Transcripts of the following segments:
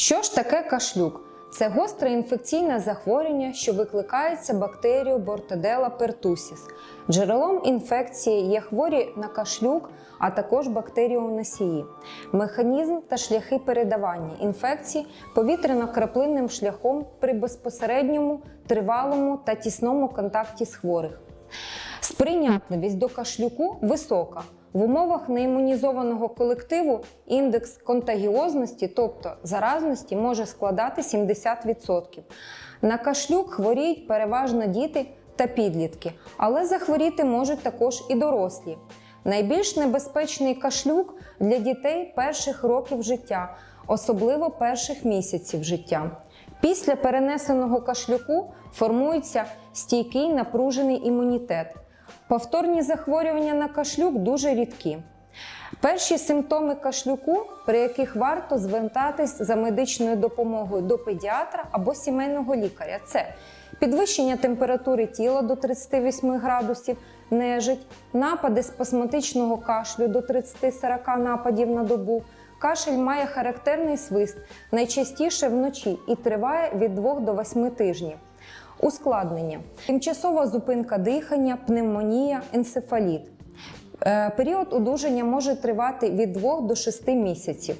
Що ж таке кашлюк? Це гостре інфекційне захворювання, що викликається бактерією Bordetella pertussis. Джерелом інфекції є хворі на кашлюк, а також бактеріоносії. Механізм та шляхи передавання інфекції повітряно-краплинним шляхом при безпосередньому, тривалому та тісному контакті з хворих. Сприйнятливість до кашлюку висока. В умовах неімунізованого колективу індекс контагіозності, тобто заразності, може складати 70%. На кашлюк хворіють переважно діти та підлітки, але захворіти можуть також і дорослі. Найбільш небезпечний кашлюк для дітей перших років життя, особливо перших місяців життя. Після перенесеного кашлюку формується стійкий напружений імунітет. Повторні захворювання на кашлюк дуже рідкі. Перші симптоми кашлюку, при яких варто звертатись за медичною допомогою до педіатра або сімейного лікаря, це підвищення температури тіла до 38 градусів, нежить, напади спазматичного кашлю до 30-40 нападів на добу. Кашель має характерний свист, найчастіше вночі і триває від 2 до 8 тижнів. Ускладнення: тимчасова зупинка дихання, пневмонія, енцефаліт. Е, Період одужання може тривати від 2 до 6 місяців.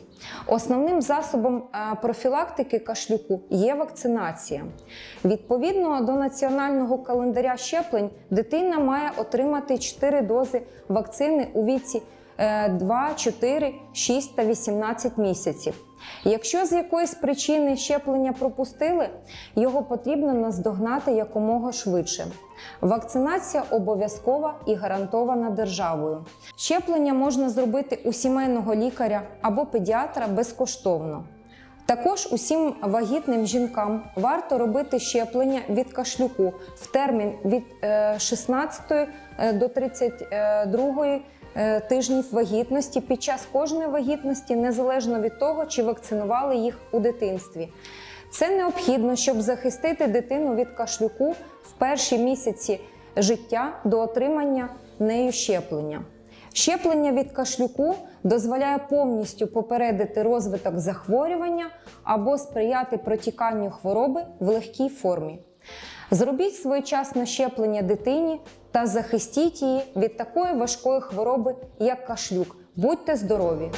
Основним засобом е, профілактики кашлюку є вакцинація. Відповідно до національного календаря щеплень, дитина має отримати 4 дози вакцини у віці 2, 4, 6 та 18 місяців. Якщо з якоїсь причини щеплення пропустили, його потрібно наздогнати якомога швидше. Вакцинація обов'язкова і гарантована державою. Щеплення можна зробити у сімейного лікаря або педіатра безкоштовно. Також усім вагітним жінкам варто робити щеплення від кашлюку в термін від е, 16 до 32 е, тижнів вагітності під час кожної вагітності, незалежно від того, чи вакцинували їх у дитинстві. Це необхідно, щоб захистити дитину від кашлюку в перші місяці життя до отримання нею щеплення. Щеплення від кашлюку дозволяє повністю попередити розвиток захворювання або сприяти протіканню хвороби в легкій формі. Зробіть своєчасне щеплення дитині та захистіть її від такої важкої хвороби, як кашлюк. Будьте здорові!